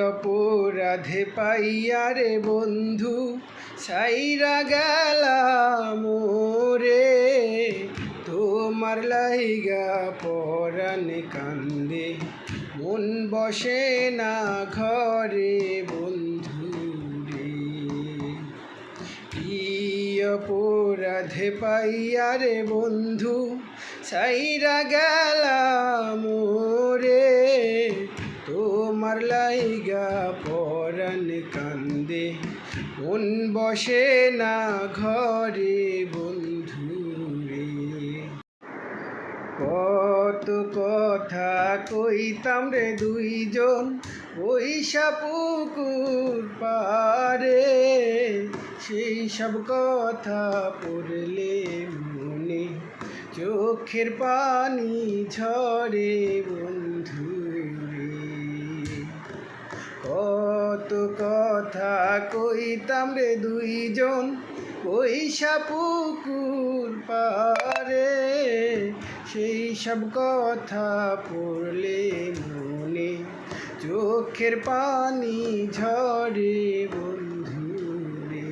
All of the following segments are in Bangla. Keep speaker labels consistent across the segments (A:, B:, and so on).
A: অপরাধে পাইয়া রে বন্ধু সাইরা গেলাম রে তোমার লাইগা পরাণ কান্দে, মন বসে না ঘরে বন্ধু রে। অপরাধে পাইয়া রে বন্ধু সাইরা গেলাম রে তোমার লাইগা পরাণ কান্দে। মন বসে না ঘরে বন্ধু রে। কত কথা কইতাম রে দুইজন ওইসা পুকুর পারে। সেই সব কথা পড়লে মনে চোখের পানি ঝরে বন্ধু কত কথা কইতাম রে দুইজন ওইসা পুকুর পারে সেই সব কথা পড়লে মনে চোখের পানি ঝরে বন্ধু রে।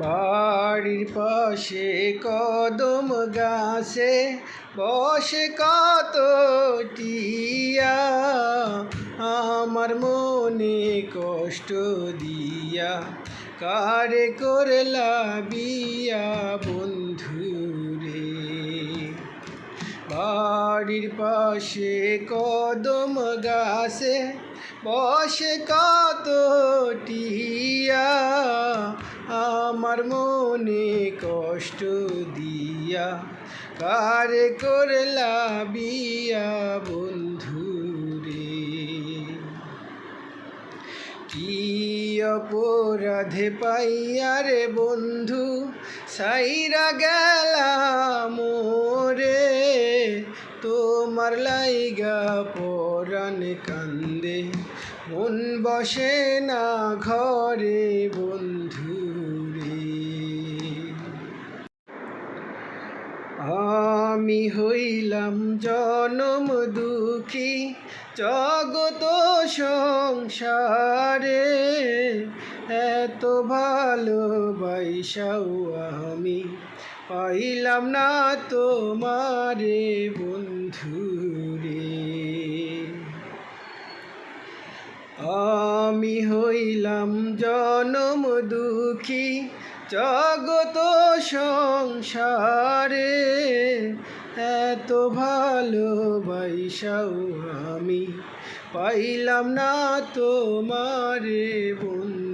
A: বাড়ির পাশে কদম গাছে বসে কত টিয়া আমার মনে কষ্ট দিয়া কারে করলা বিয়া বন্ধু রে? বাড়ির পাশে কদম গাছে বসে কত টিয়া আমার মনে কষ্ট দিয়া কারে করলা বিয়া বন্ধু অপরাধে পাইয়া রে বন্ধু, সাইরা গেলাম রে তোমার লাইগা পরাণ কান্দে, মন বসে না ঘরে বন্ধু রে। আমি হইলাম জনম দুঃখী, জগত সংসারে। এত ভালোবাসাও আমি পাইলাম না তোমারে বন্ধু রে। আমি হইলাম জনম দুঃখী জগত সংসারে। এত ভালোবাসাও আমি পাইলাম না তোমারে বন্ধু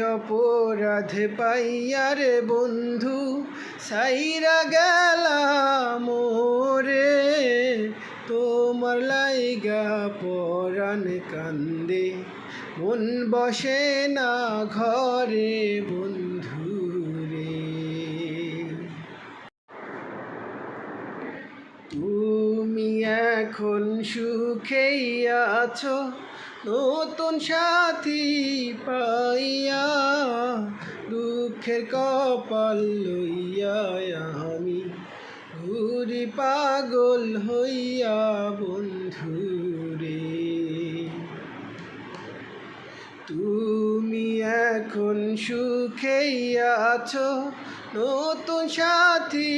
A: অপরাধ পাইয়া রে বন্ধু, সাইরা গেলাম রে তোমার লাইগা পরাণ কান্দে, মন বসে না ঘরে বন্ধু রে। তুমি এখন সুখেই আছো নতুন সাথী পাইয়া দুঃখের কপাল লইয়া আমি ঘুরি পাগল হইয়া বন্ধু রে তুমি এখন সুখেই আছো, নতুন সাথী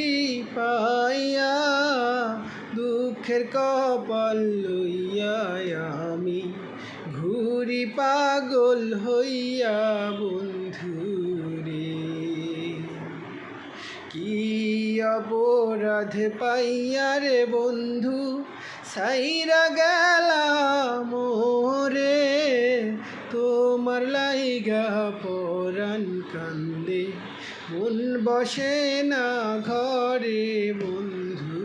A: পাইয়া দুঃখের কপাল লইয়া আমি ঘুরি পাগল হইয়া বন্ধু রে। কি অপরাধ পাইয়া রে বন্ধু, সাইরা গেলাম রে তোমার লাইগা পরাণ কান্দে, মন বসে না ঘরে বন্ধু।